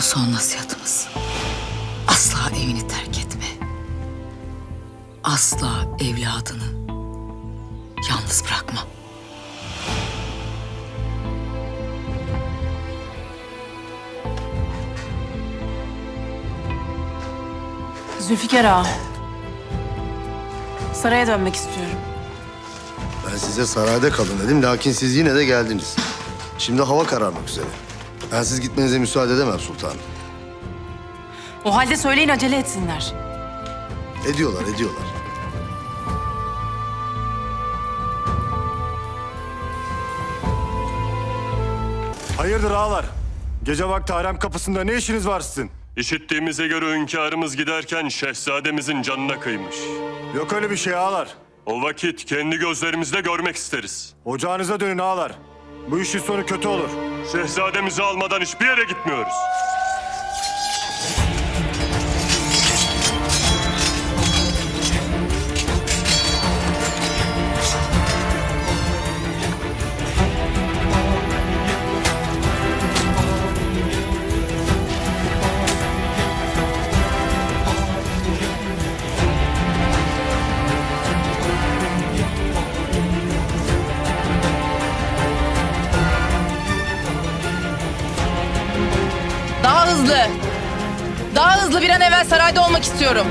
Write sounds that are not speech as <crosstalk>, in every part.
son nasihatımız. Asla evini terk etme. Asla evladını yalnız bırakma. Zülfikar ağa. Saraya dönmek istiyorum. Ben size sarayda kalın dedim lakin siz yine de geldiniz. Şimdi hava kararmak üzere. Ben siz gitmenize müsaade edemem sultanım. O halde söyleyin acele etsinler. Ediyorlar, ediyorlar. Hayırdır ağalar? Gece vakti harem kapısında ne işiniz var sizin? İşittiğimize göre hünkârımız giderken şehzademizin canına kıymış. Yok öyle bir şey ağalar. O vakit kendi gözlerimizle görmek isteriz. Ocağınıza dönün ağalar. Bu işin sonu kötü olur. Şehzademizi almadan hiçbir yere gitmiyoruz. Daha hızlı bir an evvel sarayda olmak istiyorum.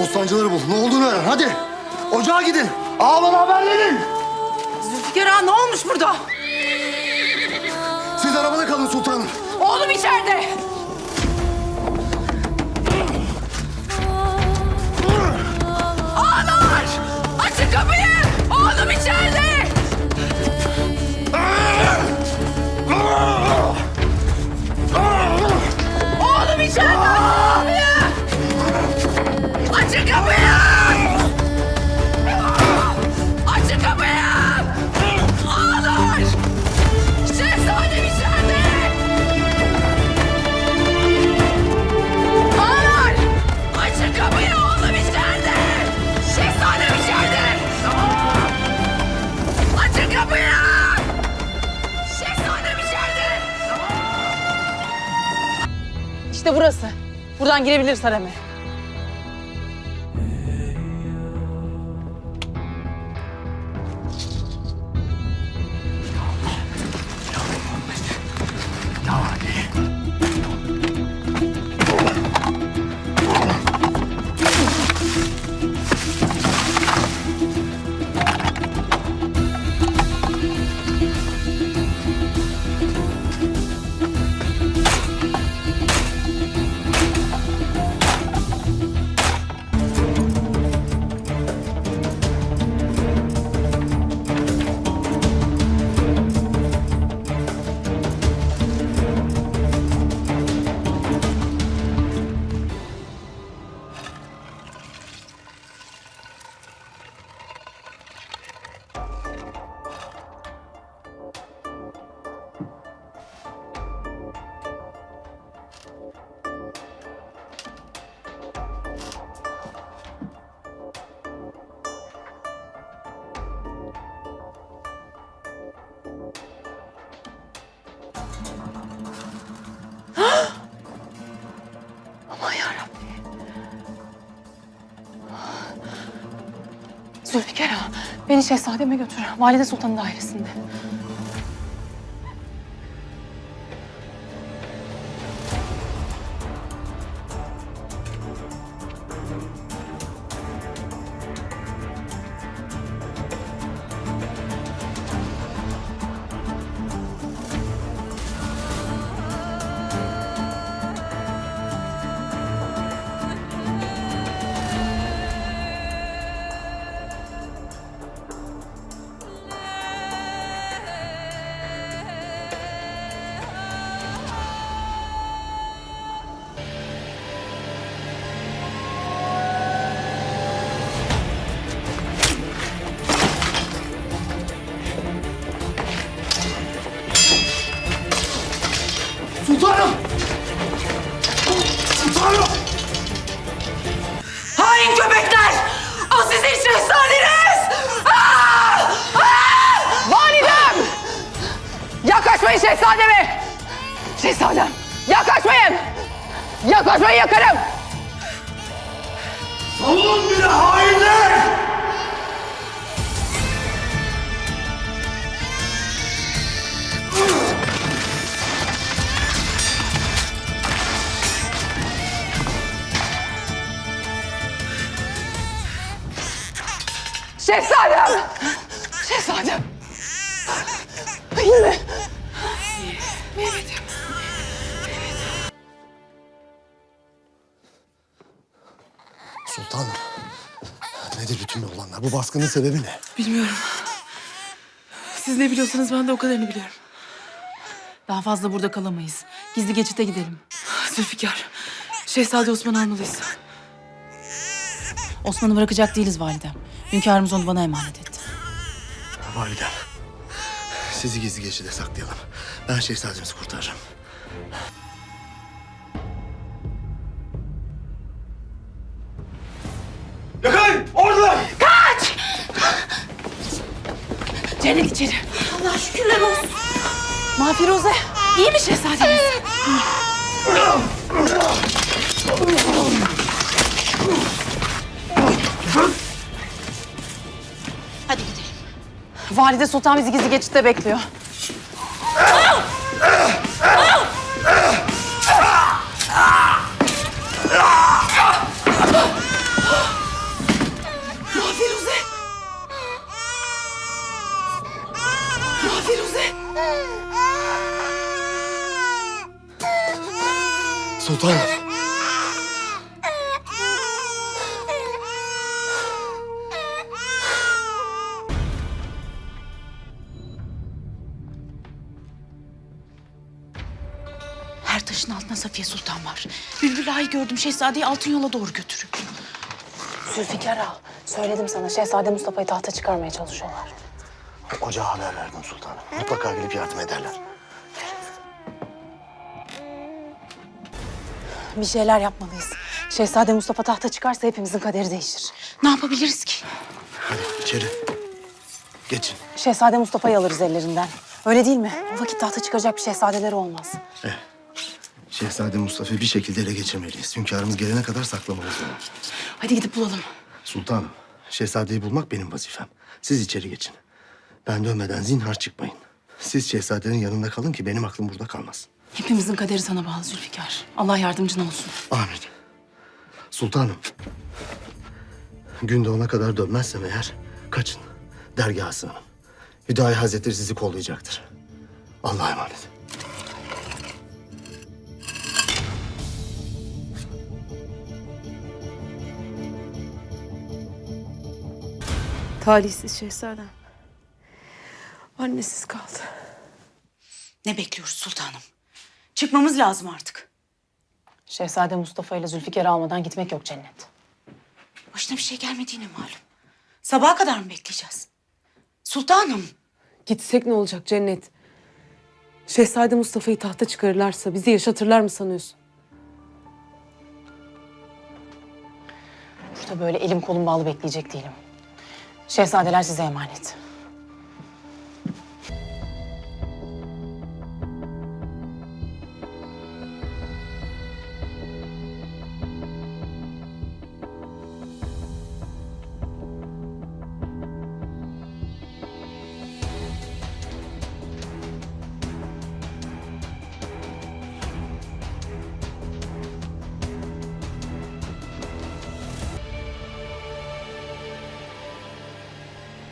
Bostancıları bul. Ne olduğunu öğren. Hadi. Ocağa gidin. Ağabey'e haber verin. Zülfikar ağa ne olmuş burada? Siz arabada kalın sultanım. Oğlum içeride. İşte burası. Buradan girebilir Sarame. Zülfikar ağa, beni şehzademe götür. Valide Sultan'ın dairesinde. Yaklaşmayın yakarım. Şehzadem! Şehzadem! İyi mi? Bu baskının sebebi ne? Bilmiyorum. Siz ne biliyorsanız ben de o kadarını biliyorum. Daha fazla burada kalamayız. Gizli geçite gidelim. Zülfikar, Şehzade Osman'ı almalıyız. Osman'ı bırakacak değiliz validem. Hünkârımız onu bana emanet etti. Validem. Sizi gizli geçide saklayalım. Ben şehzademizi kurtaracağım. Cennet içeri. Allah şükürler olsun. Mafiruze, iyi mi şehzademiz? Hadi gidelim. Valide Sultan bizi gizli geçitte bekliyor. Ağa'yı gördüm. Şehzadeyi altın yola doğru götürüyor. Zülfikar ağa, söyledim sana Şehzade Mustafa'yı tahta çıkarmaya çalışıyorlar. Ocağa haber verdim sultanım. Mutlaka gelip yardım ederler. Bir şeyler yapmalıyız. Şehzade Mustafa tahta çıkarsa hepimizin kaderi değişir. Ne yapabiliriz ki? Hadi içeri. Geçin. Şehzade Mustafa'yı alırız ellerinden. Öyle değil mi? O vakit tahta çıkacak bir şehzadeleri olmaz. Şehzade Mustafa'yı bir şekilde ele geçirmeliyiz. Hünkârımız gelene kadar saklamalıyız onu. Hadi gidip bulalım. Sultanım, şehzadeyi bulmak benim vazifem. Siz içeri geçin. Ben dönmeden zinhar çıkmayın. Siz şehzadenin yanında kalın ki benim aklım burada kalmasın. Hepimizin kaderi sana bağlı Zülfikar. Allah yardımcın olsun. Amin. Sultanım, gün doğana kadar dönmezsem eğer kaçın. Dergaha sığının. Hüdayi Hazretleri sizi kollayacaktır. Allah'a emanet. Talihsiz şehzadem. Annesiz kaldı. Ne bekliyoruz sultanım? Çıkmamız lazım artık. Şehzade Mustafa ile Zülfikar'ı almadan gitmek yok cennet. Başına bir şey gelmediğine malum. Sabaha kadar mı bekleyeceğiz? Sultanım. Gitsek ne olacak cennet? Şehzade Mustafa'yı tahta çıkarırlarsa bizi yaşatırlar mı sanıyorsun? Burada böyle elim kolum bağlı bekleyecek değilim. Şehzadeler size emanet.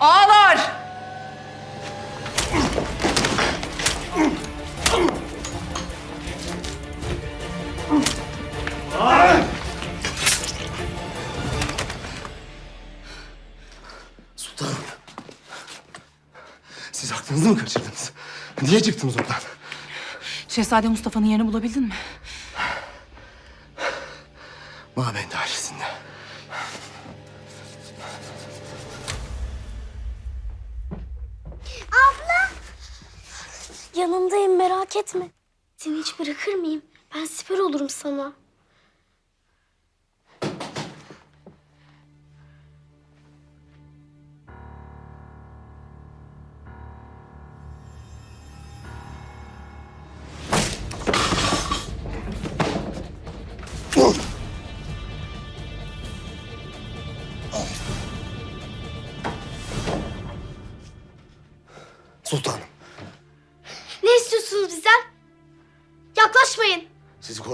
Ağlar! Sultanım. Siz aklınızı mı kaçırdınız? Niye çıktınız oradan? Şehzade Mustafa'nın yerini bulabildin mi? Yanındayım merak etme. Seni hiç bırakır mıyım? Ben siper olurum sana.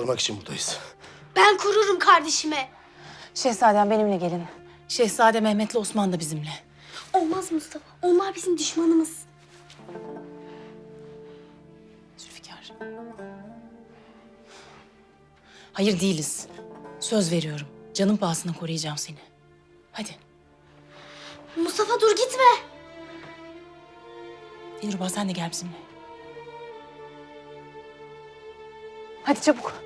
Korumak için buradayız. Ben korurum kardeşimi. Şehzadem benimle gelin. Şehzade Mehmet'le Osman da bizimle. Olmaz Mustafa. Onlar bizim düşmanımız. Zülfikar. Hayır değiliz. Söz veriyorum. Canım pahasına koruyacağım seni. Hadi. Mustafa dur gitme. Dilruba sen de gel bizimle. Hadi çabuk.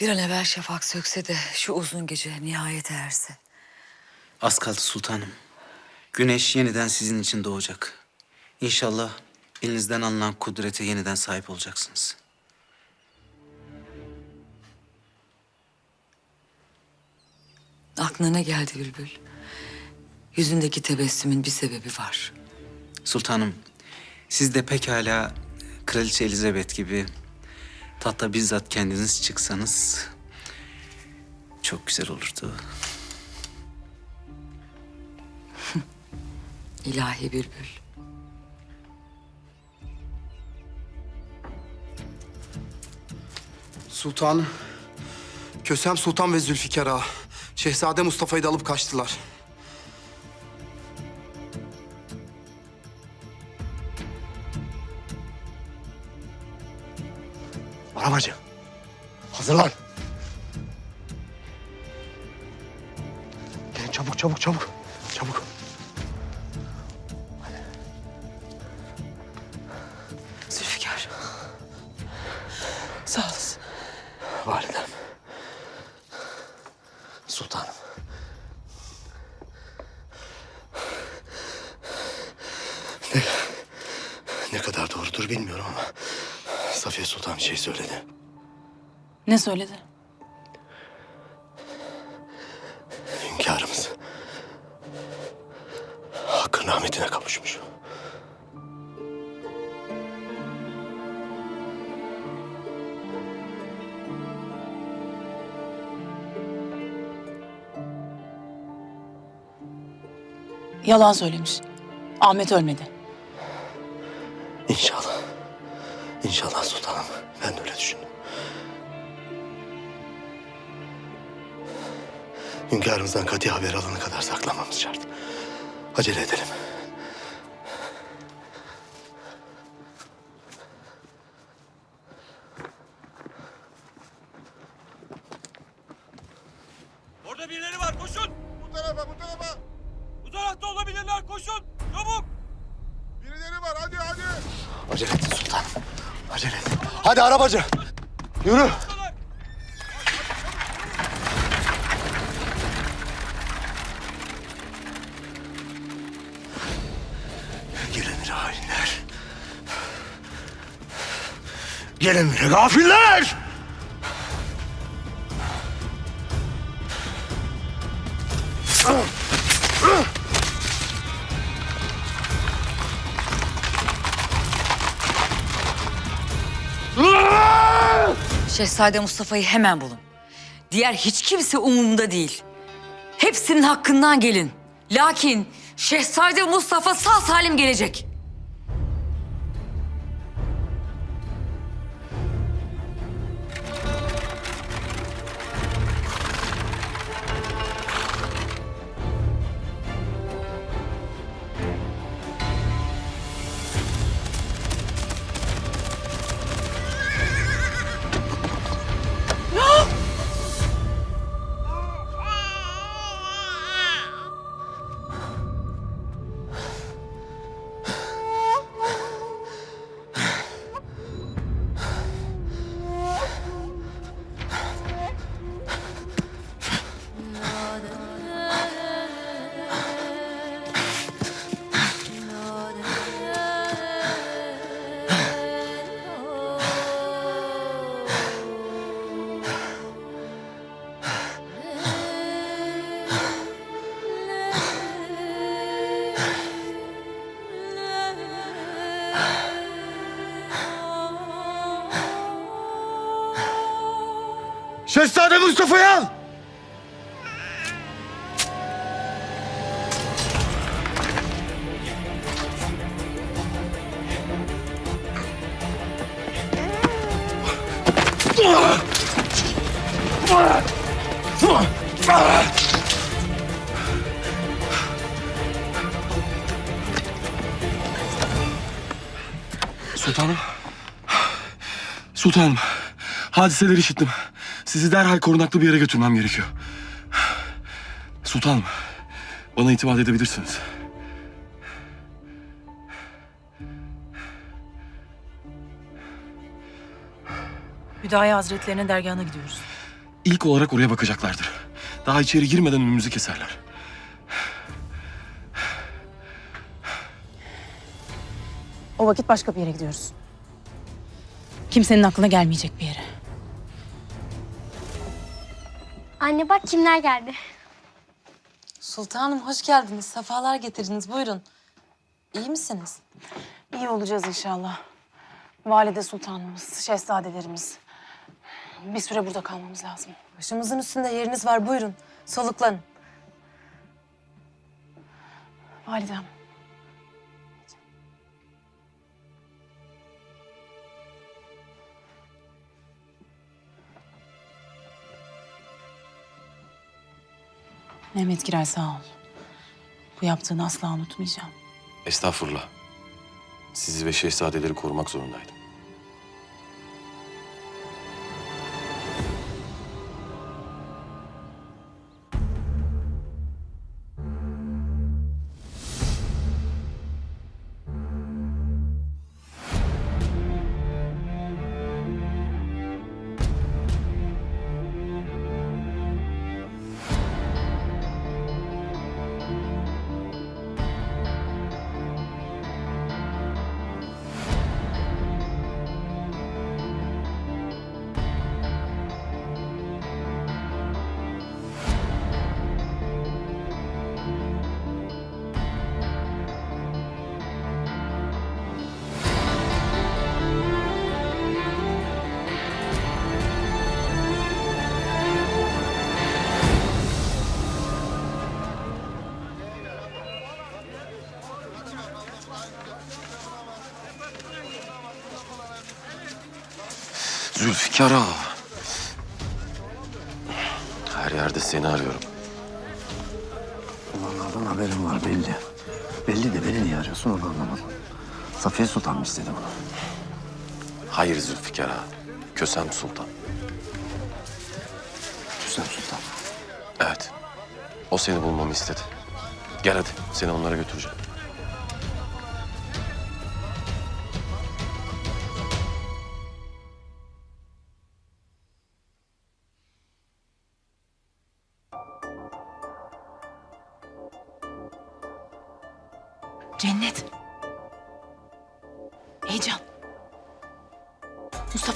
Bir an evvel şafak sökse de şu uzun gece nihayet erse. Az kaldı sultanım. Güneş yeniden sizin için doğacak. İnşallah elinizden alınan kudrete yeniden sahip olacaksınız. Aklına ne geldi Bülbül? Yüzündeki tebessümün bir sebebi var. Sultanım, siz de pekala Kraliçe Elizabeth gibi tahta bizzat kendiniz çıksanız çok güzel olurdu. <laughs> İlahi Bülbül. Sultanım. Kösem Sultan ve Zülfikar Ağa. Şehzade Mustafa'yı da alıp kaçtılar. Hazırlan. Gelin çabuk çabuk çabuk. Çabuk. Zülfikar. Sağ olasın. Validem. Sultanım. Ne, ne kadar doğrudur bilmiyorum ama Safiye Sultan bir şey söyledi. Ne söyledi? Hünkârımız hakkın rahmetine kavuşmuş. Yalan söylemiş. Ahmet ölmedi. İnşallah. İnşallah sultanım. Ben de öyle düşündüm. Hünkârımızdan kati haber alana kadar saklamamız şart. Acele edelim. Orada birileri var koşun. Bu tarafa bu tarafa. Bu tarafta olabilirler koşun. Çabuk. Birileri var hadi hadi. Acele edin sultanım. Acele edin. Hadi arabacı. Yürü. Gelin hainler. Gelin gafiller. Şehzade Mustafa'yı hemen bulun. Diğer hiç kimse umurumda değil. Hepsinin hakkından gelin. Lakin Şehzade Mustafa sağ salim gelecek. Şehzade Mustafa'yı al! Sultanım. Sultanım. Hadiseleri işittim. Sizi derhal korunaklı bir yere götürmem gerekiyor. Sultanım. Bana itimat edebilirsiniz. Hüdaya Hazretlerinin dergahına gidiyoruz. İlk olarak oraya bakacaklardır. Daha içeri girmeden önümüzü keserler. O vakit başka bir yere gidiyoruz. Kimsenin aklına gelmeyecek bir yere. Anne bak kimler geldi. Sultanım hoş geldiniz. Sefalar getirdiniz. Buyurun. İyi misiniz? İyi olacağız inşallah. Valide sultanımız, şehzadelerimiz. Bir süre burada kalmamız lazım. Başımızın üstünde yeriniz var. Buyurun. Soluklanın. Validem. Mehmet Giray sağ ol. Bu yaptığını asla unutmayacağım. Estağfurullah. Sizi ve şehzadeleri korumak zorundaydım. Ağa. Her yerde seni arıyorum. Olanlardan haberim var belli. Belli de beni niye arıyorsun onu anlamadım. Safiye Sultan mı istedi bunu? Hayır Zülfikar ağa. Kösem Sultan. Hüsam Sultan. Evet. O seni bulmamı istedi. Gel hadi. Seni onlara götüreceğim.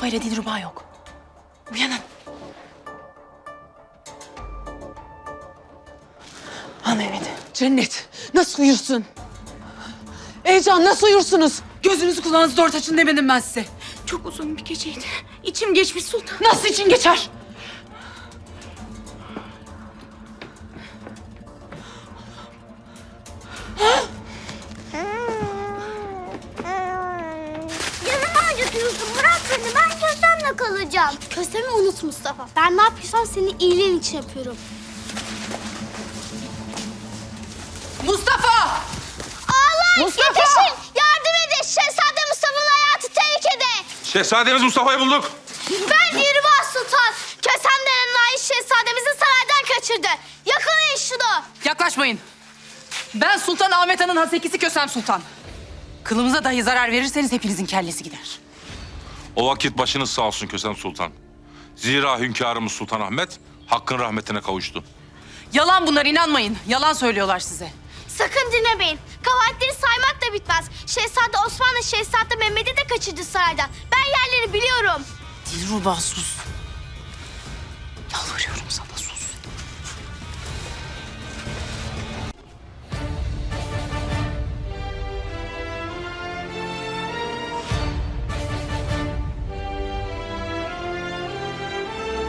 İle Dilruba yok. Uyanın. Al Mehmet'i. Cennet. Nasıl uyursun? Heyecan nasıl uyursunuz? Gözünüzü kulağınızı dört açın demedim ben size. Çok uzun bir geceydi. İçim geçmiş sultan. Nasıl için geçer? Yanıma acıtıyorsun. Bırak beni. Ben kösemle kalacağım. Kösemi unut Mustafa. Ben ne yapıyorsam senin iyiliğin için yapıyorum. Mustafa! Allah yetişin. Yardım edin. Şehzade Mustafa'nın hayatı tehlikede. Şehzademiz Mustafa'yı bulduk. Ben Dilruba Sultan. Kösem denen nail şehzademizi saraydan kaçırdı. Yakalayın şunu. Yaklaşmayın. Ben Sultan Ahmet Han'ın hasekisi Kösem Sultan. Kılımıza dahi zarar verirseniz hepinizin kellesi gider. O vakit başınız sağ olsun Kösem Sultan. Zira hünkârımız Sultan Ahmet hakkın rahmetine kavuştu. Yalan bunlar inanmayın. Yalan söylüyorlar size. Sakın dinlemeyin. Kavaletleri saymak da bitmez. Şehzade Osman'la Şehzade Mehmet'i de kaçırdı saraydan. Ben yerleri biliyorum. Dilruba sus. Yalvarıyorum sana sus.